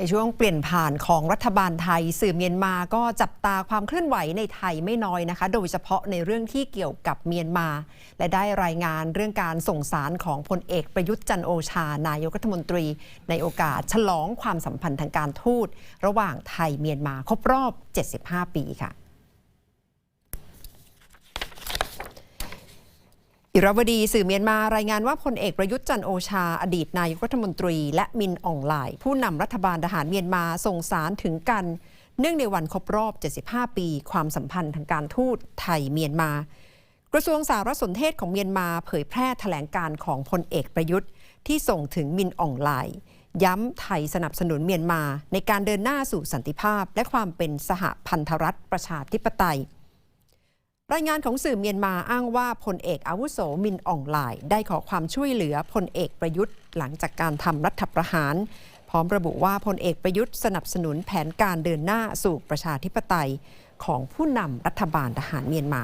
ในช่วงเปลี่ยนผ่านของรัฐบาลไทย สื่อเมียนมาก็จับตาความเคลื่อนไหวในไทยไม่น้อยนะคะ โดยเฉพาะในเรื่องที่เกี่ยวกับเมียนมา และได้รายงานเรื่องการส่งสารของพลเอกประยุทธ์จันโอชา นายกรัฐมนตรี ในโอกาสฉลองความสัมพันธ์ทางการทูต ระหว่างไทยเมียนมาครบรอบ 75 ปีค่ะ อิราวดีสื่อเมียนมารายงานว่าพลเอกประยุทธ์จันโอชา อดีตนายกรัฐมนตรี และมินอ่องหลาย ผู้นำรัฐบาลทหารเมียนมาส่งสารถึงกัน เนื่องในวันครบรอบ 75 ปี ความสัมพันธ์ทางการทูตไทยเมียนมา กระทรวงสารสนเทศของเมียนมาเผยแพร่แถลงการของพลเอกประยุทธ์ ที่ส่งถึงมินอ่องหลาย ย้ำไทยสนับสนุนเมียนมา ในการเดินหน้าสู่สันติภาพ และความเป็นสหพันธรัฐประชาธิปไตย รายงานของสื่อเมียนมาอ้างว่าพลเอกอาวุโสมินอ่องหลาย ได้ขอความช่วยเหลือพลเอกประยุทธ์ หลังจากการทำรัฐประหาร พร้อมระบุว่าพลเอกประยุทธ์สนับสนุนแผนการเดินหน้าสู่ประชาธิปไตยของผู้นำรัฐบาลทหารเมียนมา